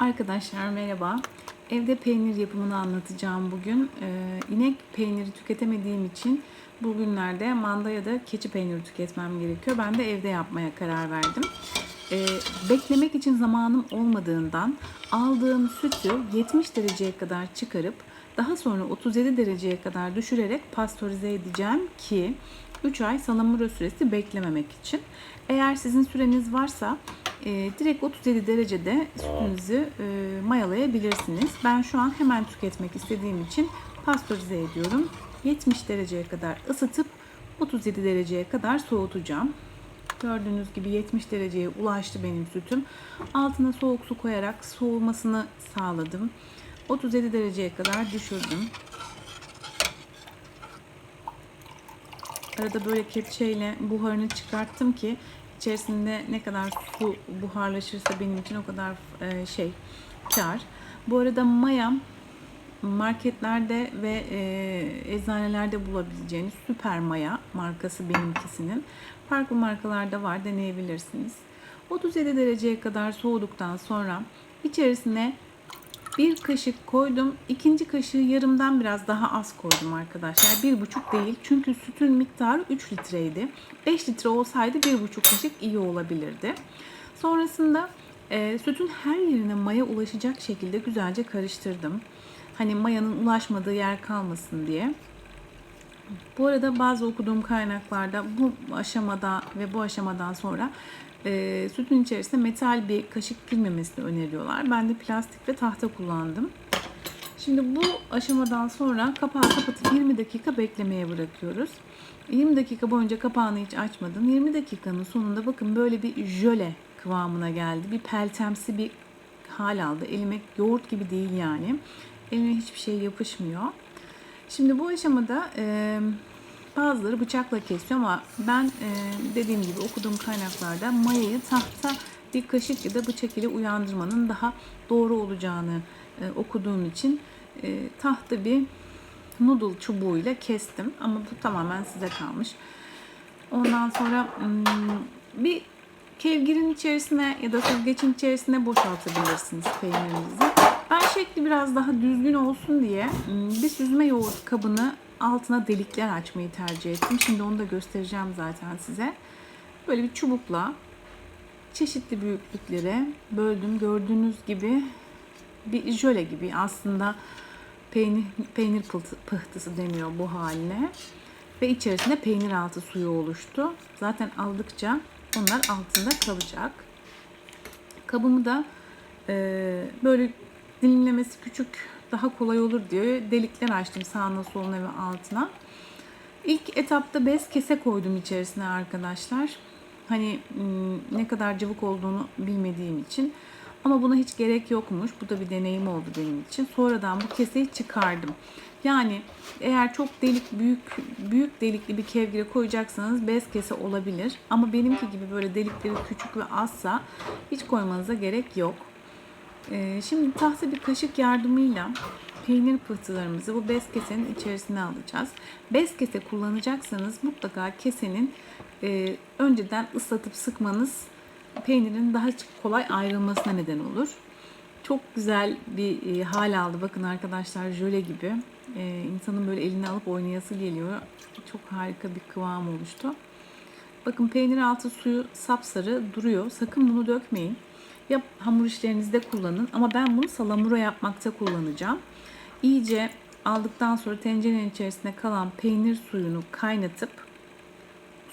Arkadaşlar merhaba. Evde peynir yapımını anlatacağım bugün. Ee, inek peyniri tüketemediğim için bugünlerde manda ya da keçi peyniri tüketmem gerekiyor. Ben de evde yapmaya karar verdim. Ee, beklemek için zamanım olmadığından aldığım sütü 70 dereceye kadar çıkarıp daha sonra 37 dereceye kadar düşürerek pastörize edeceğim ki 3 ay salamura süresi beklememek için. Eğer sizin süreniz varsa e, direkt 37 derecede sütünüzü e, mayalayabilirsiniz. Ben şu an hemen tüketmek istediğim için pastörize ediyorum. 70 dereceye kadar ısıtıp 37 dereceye kadar soğutacağım. Gördüğünüz gibi 70 dereceye ulaştı benim sütüm. Altına soğuk su koyarak soğumasını sağladım. 37 dereceye kadar düşürdüm. Arada böyle kepçeyle buharını çıkarttım ki içerisinde ne kadar su buharlaşırsa benim için o kadar e, şey kar. Bu arada maya marketlerde ve e, eczanelerde bulabileceğiniz süper maya markası benimkisinin. Farklı markalarda var deneyebilirsiniz. 37 dereceye kadar soğuduktan sonra içerisine bir kaşık koydum. İkinci kaşığı yarımdan biraz daha az koydum arkadaşlar. Bir buçuk değil. Çünkü sütün miktarı 3 litreydi. 5 litre olsaydı bir buçuk kaşık iyi olabilirdi. Sonrasında e, sütün her yerine maya ulaşacak şekilde güzelce karıştırdım. Hani mayanın ulaşmadığı yer kalmasın diye. Bu arada bazı okuduğum kaynaklarda bu aşamada ve bu aşamadan sonra e, sütün içerisine metal bir kaşık girmemesini öneriyorlar. Ben de plastik ve tahta kullandım. Şimdi bu aşamadan sonra kapağı kapatıp 20 dakika beklemeye bırakıyoruz. 20 dakika boyunca kapağını hiç açmadım. 20 dakikanın sonunda bakın böyle bir jöle kıvamına geldi. Bir peltemsi bir hal aldı. Elime yoğurt gibi değil yani. Elime hiçbir şey yapışmıyor. Şimdi bu aşamada e, bazıları bıçakla kesiyor ama ben e, dediğim gibi okuduğum kaynaklarda mayayı tahta bir kaşık ya da bıçak ile uyandırmanın daha doğru olacağını e, okuduğum için e, tahta bir noodle çubuğuyla kestim ama bu tamamen size kalmış. Ondan sonra hmm, bir kevgirin içerisine ya da süzgecin içerisine boşaltabilirsiniz peynirinizi. Ben şekli biraz daha düzgün olsun diye hmm, bir süzme yoğurt kabını altına delikler açmayı tercih ettim. Şimdi onu da göstereceğim zaten size. Böyle bir çubukla çeşitli büyüklüklere böldüm. Gördüğünüz gibi bir jöle gibi aslında peynir, peynir pıhtı- pıhtısı deniyor bu haline. Ve içerisinde peynir altı suyu oluştu. Zaten aldıkça onlar altında kalacak. Kabımı da e, böyle dilimlemesi küçük daha kolay olur diye delikler açtım sağına soluna ve altına. İlk etapta bez kese koydum içerisine arkadaşlar. Hani ne kadar cıvık olduğunu bilmediğim için. Ama buna hiç gerek yokmuş. Bu da bir deneyim oldu benim için. Sonradan bu keseyi çıkardım. Yani eğer çok delik büyük büyük delikli bir kevgire koyacaksanız bez kese olabilir. Ama benimki gibi böyle delikleri küçük ve azsa hiç koymanıza gerek yok. Ee, şimdi tahta bir kaşık yardımıyla peynir pıhtılarımızı bu bez kesenin içerisine alacağız. Bez kese kullanacaksanız mutlaka kesenin e, önceden ıslatıp sıkmanız peynirin daha kolay ayrılmasına neden olur. Çok güzel bir e, hal aldı. Bakın arkadaşlar jöle gibi. E, insanın böyle eline alıp oynayası geliyor. Çok harika bir kıvam oluştu. Bakın peynir altı suyu sapsarı duruyor. Sakın bunu dökmeyin. Ya hamur işlerinizde kullanın ama ben bunu salamura yapmakta kullanacağım. İyice aldıktan sonra tencerenin içerisine kalan peynir suyunu kaynatıp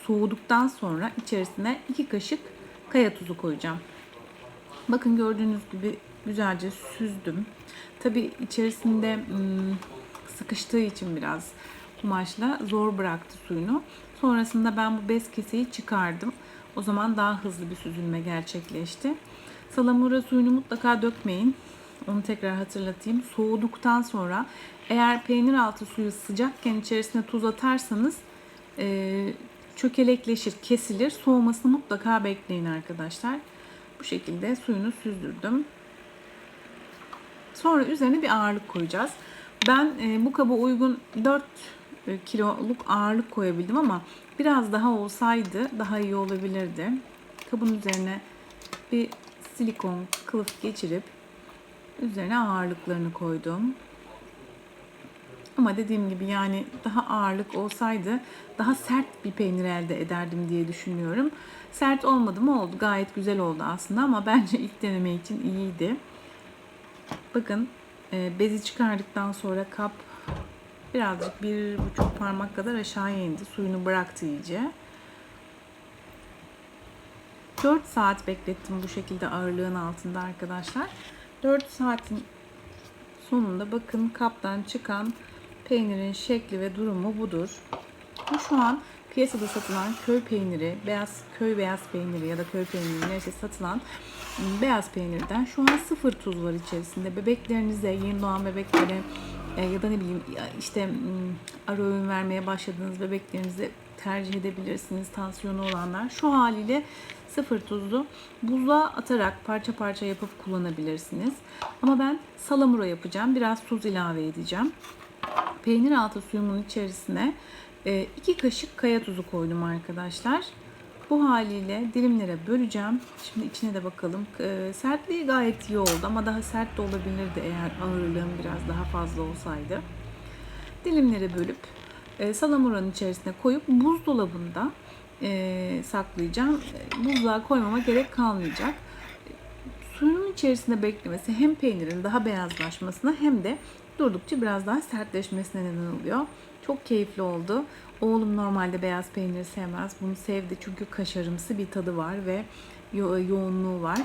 soğuduktan sonra içerisine 2 kaşık kaya tuzu koyacağım. Bakın gördüğünüz gibi güzelce süzdüm. Tabi içerisinde hmm, sıkıştığı için biraz kumaşla zor bıraktı suyunu. Sonrasında ben bu bez keseyi çıkardım. O zaman daha hızlı bir süzülme gerçekleşti. Salamura suyunu mutlaka dökmeyin. Onu tekrar hatırlatayım. Soğuduktan sonra eğer peynir altı suyu sıcakken içerisine tuz atarsanız e, çökelekleşir, kesilir. Soğumasını mutlaka bekleyin arkadaşlar. Bu şekilde suyunu süzdürdüm. Sonra üzerine bir ağırlık koyacağız. Ben e, bu kaba uygun 4 kiloluk ağırlık koyabildim ama biraz daha olsaydı daha iyi olabilirdi. Kabın üzerine bir silikon kılıf geçirip Üzerine ağırlıklarını koydum. Ama dediğim gibi yani daha ağırlık olsaydı daha sert bir peynir elde ederdim diye düşünüyorum. Sert olmadı mı oldu. Gayet güzel oldu aslında ama bence ilk deneme için iyiydi. Bakın e, bezi çıkardıktan sonra kap birazcık bir buçuk parmak kadar aşağıya indi. Suyunu bıraktı iyice. 4 saat beklettim bu şekilde ağırlığın altında arkadaşlar. 4 saatin sonunda bakın kaptan çıkan peynirin şekli ve durumu budur. Bu şu an piyasada satılan köy peyniri, beyaz köy beyaz peyniri ya da köy peyniri neyse satılan ım, beyaz peynirden şu an sıfır tuz var içerisinde. Bebeklerinize, yeni doğan bebeklere ya da ne bileyim işte ara öğün vermeye başladığınız bebeklerinize tercih edebilirsiniz tansiyonu olanlar. Şu haliyle sıfır tuzlu buzluğa atarak parça parça yapıp kullanabilirsiniz. Ama ben salamura yapacağım. Biraz tuz ilave edeceğim. Peynir altı suyumun içerisine 2 kaşık kaya tuzu koydum arkadaşlar. Bu haliyle dilimlere böleceğim. Şimdi içine de bakalım. E, sertliği gayet iyi oldu ama daha sert de olabilirdi eğer ağırlığım biraz daha fazla olsaydı. Dilimlere bölüp e, salamuranın içerisine koyup buzdolabında e, saklayacağım. Buzluğa koymama gerek kalmayacak. Suyun içerisinde beklemesi hem peynirin daha beyazlaşmasına hem de durdukça biraz daha sertleşmesine neden oluyor. Çok keyifli oldu. Oğlum normalde beyaz peyniri sevmez. Bunu sevdi çünkü kaşarımsı bir tadı var ve yo- yoğunluğu var.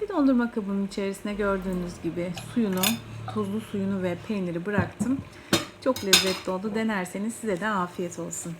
Bir dondurma kabının içerisine gördüğünüz gibi suyunu, tuzlu suyunu ve peyniri bıraktım. Çok lezzetli oldu. Denerseniz size de afiyet olsun.